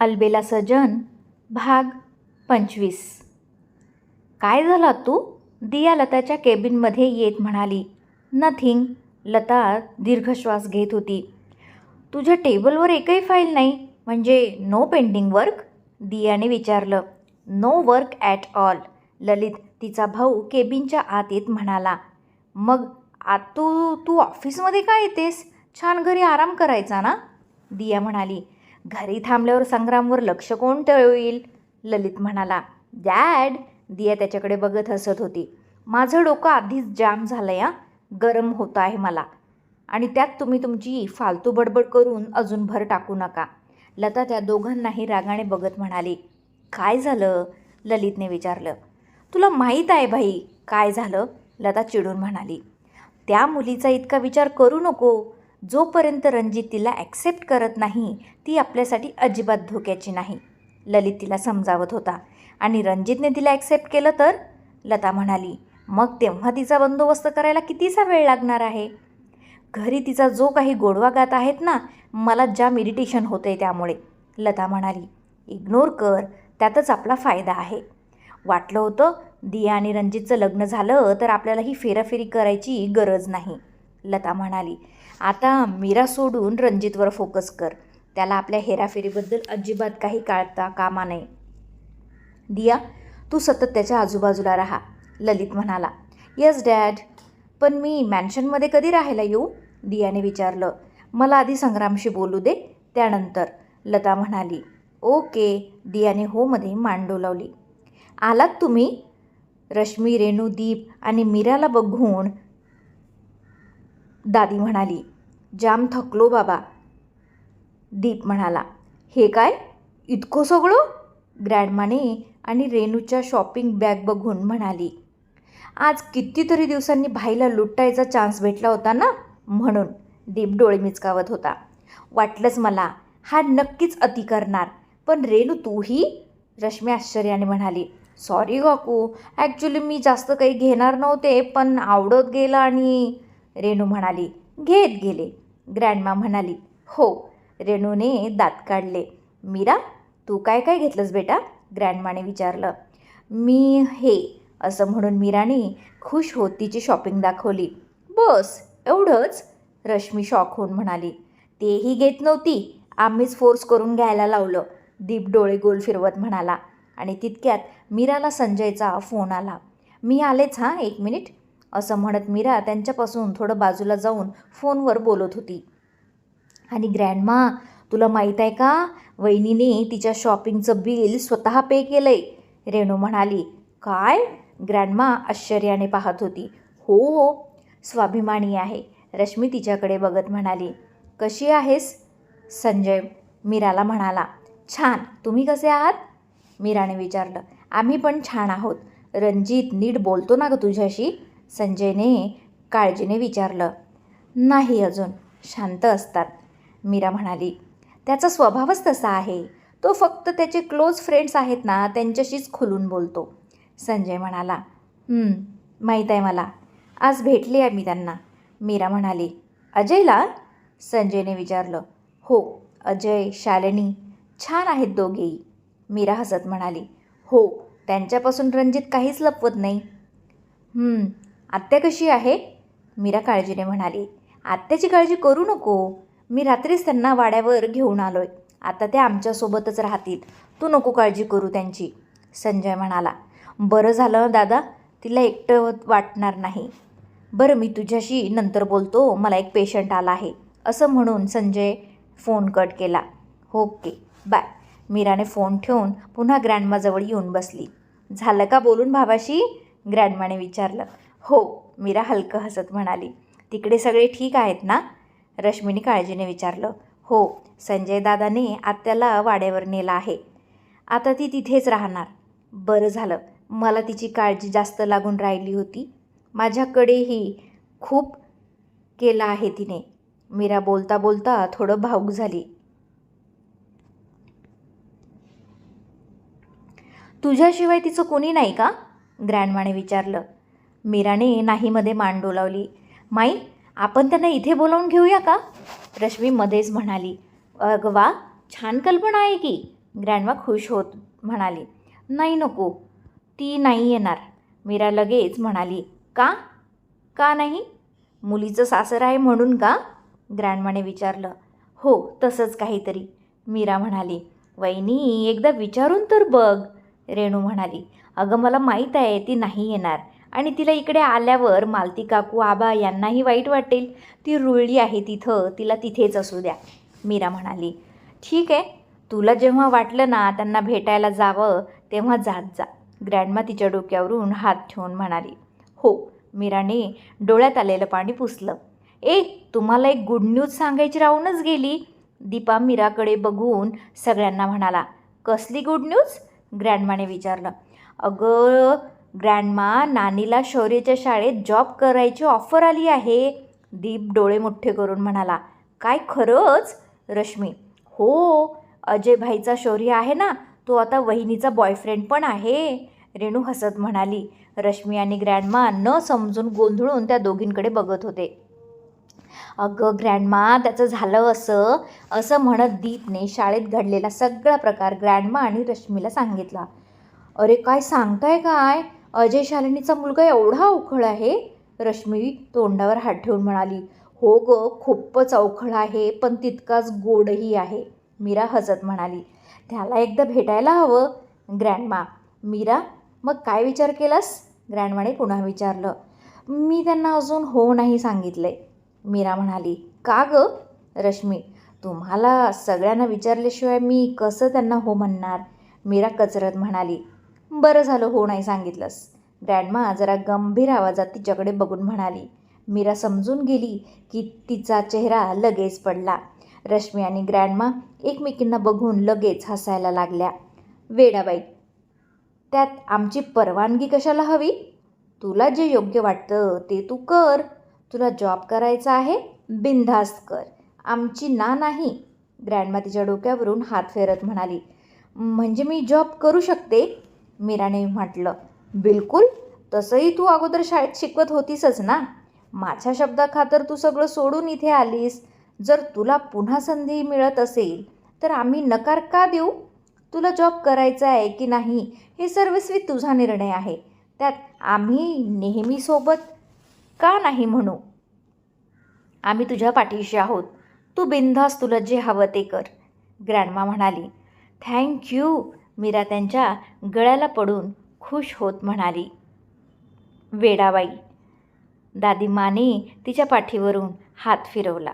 अलबेला सजन भाग पंचवीस. काय झाला तू दिया लताच्या केबिनमध्ये येत म्हणाली. नथिंग. लता दीर्घश्वास घेत होती. तुझ्या टेबलवर एकही फाईल नाही. म्हणजे नो पेंडिंग वर्क दियाने विचारलं. No work at all Lalit तिचा भाऊ केबिनच्या आत येत म्हणाला. मग आत तू तू ऑफिसमध्ये काय येतेस? छान घरी आराम करायचा ना? दिया म्हणाली. घरी थांबल्यावर संग्रामवर लक्ष कोण ठेवेल? ललित म्हणाला डॅड दिया त्याच्याकडे बघत हसत होती. माझं डोकं आधीच जाम झालं या गरम होतं आहे मला. आणि त्यात तुम्ही तुमची फालतू बडबड करून अजून भर टाकू नका. लता त्या दोघांनाही रागाने बघत म्हणाली काय झालं? ललितने विचारलं. तुला माहीत आहे भाई काय झालं? लता चिडून म्हणाली. त्या मुलीचा इतका विचार करू नको. जोपर्यंत रणजित तिला ॲक्सेप्ट करत नाही ती आपल्यासाठी अजिबात धोक्याची नाही. ललित तिला समजावत होता. आणि रणजितने तिला ॲक्सेप्ट केलं तर? लता म्हणाली मग तेव्हा तिचा बंदोबस्त करायला कितीसा वेळ लागणार आहे? घरी तिचा जो काही गोडवा गात आहेत ना मला जाम इरिटेशन होतं आहे त्यामुळे. लता म्हणाली इग्नोर कर त्यातच आपला फायदा आहे. वाटलं होतं दिया आणि रणजितचं लग्न झालं तर आपल्याला ही फेराफेरी करायची गरज नाही. लता म्हणाली आता मीरा सोडून रणजितवर फोकस कर. त्याला आपल्या हेराफेरीबद्दल अजिबात काही काळता कामा नाही दिया तू सतत त्याच्या आजूबाजूला राहा ललित म्हणाला. येस डॅड पण मी मॅन्शनमध्ये कधी राहायला येऊ? दियाने विचारलं. मला आधी संग्रामशी बोलू दे त्यानंतर. लता म्हणाली. ओके. दियाने होमध्ये मान डोलावली. आलात तुम्ही? रश्मी रेणू दीप आणि मीराला बघून दादी म्हणाली जाम थकलो बाबा. दीप म्हणाला हे काय? इतकं सगळं? ग्रँडमाने आणि रेणूच्या शॉपिंग बॅग बघून म्हणाली आज कितीतरी दिवसांनी भाईला लुटायचा चान्स भेटला होता ना? म्हणून दीप डोळे मिचकावत होता वाटलंच मला हा नक्कीच अति करणार पण रेणू तूही? रश्मी आश्चर्याने म्हणाली सॉरी काकू ॲक्च्युली मी जास्त काही घेणार नव्हते पण आवडत गेलं आणि रेणू म्हणाली घेत गेले. ग्रँडमा म्हणाली हो. रेणूने दात काढले. मीरा तू काय काय घेतलंस बेटा? ग्रँडमाने विचारलं. मी हे असं म्हणून मीराने खुश होत तिची शॉपिंग दाखवली. बस एवढंच? रश्मी शॉक होऊन म्हणाली. तेही घेत नव्हती आम्हीच फोर्स करून घ्यायला लावलं दीप डोळे गोल फिरवत म्हणाला. आणि तितक्यात मीराला संजयचा फोन आला. मी आलेच हां एक मिनिट. असं म्हणत मीरा त्यांच्यापासून थोडं बाजूला जाऊन फोनवर बोलत होती. आणि ग्रँडमा तुला माहीत आहे का? वहिनीने तिच्या शॉपिंगचं बिल स्वतः पे केलं आहे रेणू म्हणाली काय? ग्रँडमा आश्चर्याने पाहत होती. हो हो स्वाभिमानी आहे रश्मी तिच्याकडे बघत म्हणाली. कशी आहेस? संजय मीराला म्हणाला. छान तुम्ही कसे आहात? मीराने विचारलं. आम्ही पण छान आहोत. रणजित नीट बोलतो ना ग तुझ्याशी? संजयने काळजीने विचारलं नाही अजून शांत असतात. मीरा म्हणाली त्याचा स्वभावच तसा आहे. तो फक्त त्याचे क्लोज फ्रेंड्स आहेत ना त्यांच्याशीच खुलून बोलतो. संजय म्हणाला माहीत आहे मला. आज भेटले आहे मी त्यांना. मीरा म्हणाली अजयला? संजयने विचारलं हो अजय शालिनी छान आहेत दोघेही. मीरा हसत म्हणाली हो त्यांच्यापासून रणजित काहीच लपवत नाही. आत्या कशी आहे? मीरा काळजीने म्हणाली आत्याची काळजी करू नको. मी रात्रीच त्यांना वाड्यावर घेऊन आलो आहे आता ते आमच्यासोबतच राहतील. तू नको काळजी करू त्यांची. संजय म्हणाला बरं झालं दादा तिला एकटं वाटणार नाही. बरं मी तुझ्याशी नंतर बोलतो मला एक पेशंट आला आहे. असं म्हणून संजय फोन कट केला. ओके बाय मीराने फोन ठेवून पुन्हा ग्रँडमाजवळ येऊन बसली. झालं का बोलून भावाशी? ग्रँडमाने विचारलं. हो मीरा हलकं हसत म्हणाली. तिकडे सगळे ठीक आहेत ना? रश्मीने काळजीने विचारलं. हो संजय दादाने आत्याला वाड्यावर नेला आहे. आता ती तिथेच राहणार. बरं झालं. मला तिची काळजी जास्त लागून राहिली होती. माझ्याकडेही खूप केलं आहे तिने. मीरा बोलता बोलता थोडं भाऊक झाली. तुझ्याशिवाय तिचं कोणी नाही का? ग्रँडमाने विचारलं. मीराने नाहीमध्ये मान डोलावली. माई आपण त्यांना इथे बोलावून घेऊया का? रश्मी मध्येच म्हणाली. अगं वा छान कल्पना आहे की ग्रँडमा खुश होत म्हणाली. नाही नको ती नाही येणार मीरा लगेच म्हणाली. का? का नाही? मुलीचं सासर आहे म्हणून का? ग्रँडमाने विचारलं. हो तसंच काहीतरी मीरा म्हणाली. वहिनी एकदा विचारून तर बघ रेणू म्हणाली. अगं मला माहीत आहे ती नाही येणार. आणि तिला इकडे आल्यावर मालती काकू आबा यांनाही वाईट वाटेल. ती रुळली आहे तिथं तिला तिथेच असू द्या मीरा म्हणाली. ठीक आहे तुला जेव्हा वाटलं ना त्यांना भेटायला जावं तेव्हा जात जा. ग्रँडमा तिच्या डोक्यावरून हात ठेवून म्हणाली. हो मीराने डोळ्यात आलेलं पाणी पुसलं. ए तुम्हाला एक गुड न्यूज सांगायची राहूनच गेली. दीपा मीराकडे बघून सगळ्यांना म्हणाला कसली गुड न्यूज ग्रँडमाने विचारलं. अगं ग्रँडमा नानीला शौर्याच्या शाळेत जॉब करायची ऑफर आली आहे. दीप डोळे मोठे करून म्हणाला काय खरंच? रश्मी. हो अजय भाईचा शौर्य आहे ना तो आता वहिनीचा बॉयफ्रेंड पण आहे. रेणू हसत म्हणाली. रश्मी आणि ग्रँडमा न समजून गोंधळून त्या दोघींकडे बघत होते. अगं ग्रँडमा त्याचं झालं असं असं म्हणत दीपने शाळेत घडलेला सगळा प्रकार ग्रँडमा आणि रश्मीला सांगितला. अरे काय सांगताय काय? अजय शालिनीचा मुलगा एवढा अवखळ आहे? रश्मी तोंडावर हात ठेवून म्हणाली हो ग खूपच अवखळ आहे पण तितकाच गोडही आहे. मीरा हजत म्हणाली त्याला एकदा भेटायला हवं. ग्रँडमा मीरा मग काय विचार केलास? ग्रँडमाने पुन्हा विचारलं मी त्यांना अजून हो नाही सांगितले मीरा म्हणाली का ग? रश्मी तुम्हाला सगळ्यांना विचारल्याशिवाय मी कसं त्यांना हो म्हणणार? मीरा कचरत म्हणाली बरं झालं हो नाही सांगितलंस. ग्रँडमा जरा गंभीर आवाजात तिच्याकडे बघून म्हणाली मीरा समजून गेली की तिचा चेहरा लगेच पडला. रश्मी आणि ग्रँडमा एकमेकींना बघून लगेच हसायला लागल्या. वेडाबाई त्यात आमची परवानगी कशाला हवी? तुला जे योग्य वाटतं ते तू कर. तुला जॉब करायचा आहे बिनधास्त कर. आमची ना नाही. ग्रँडमा तिच्या डोक्यावरून हात फेरत म्हणाली म्हणजे मी जॉब करू शकते? मीराने म्हटलं बिलकुल तसंही तू अगोदर शाळेत शिकवत होतीसच ना? माझ्या शब्दाखातर तू सगळं सोडून इथे आलीस. जर तुला पुन्हा संधी मिळत असेल तर आम्ही नकार का देऊ? तुला जॉब करायचा आहे की नाही हे सर्वस्वी तुझा निर्णय आहे. त्यात आम्ही नेहमी सोबत का नाही म्हणू? आम्ही तुझ्या पाठीशी आहोत. तू बिनधास तुला जे हवं ते कर. ग्रँडमा म्हणाली थँक्यू. मीरा त्यांच्या गळ्याला पडून खुश होत म्हणाली वेडाबाई. दादी माने तिच्या पाठीवरून हात फिरवला.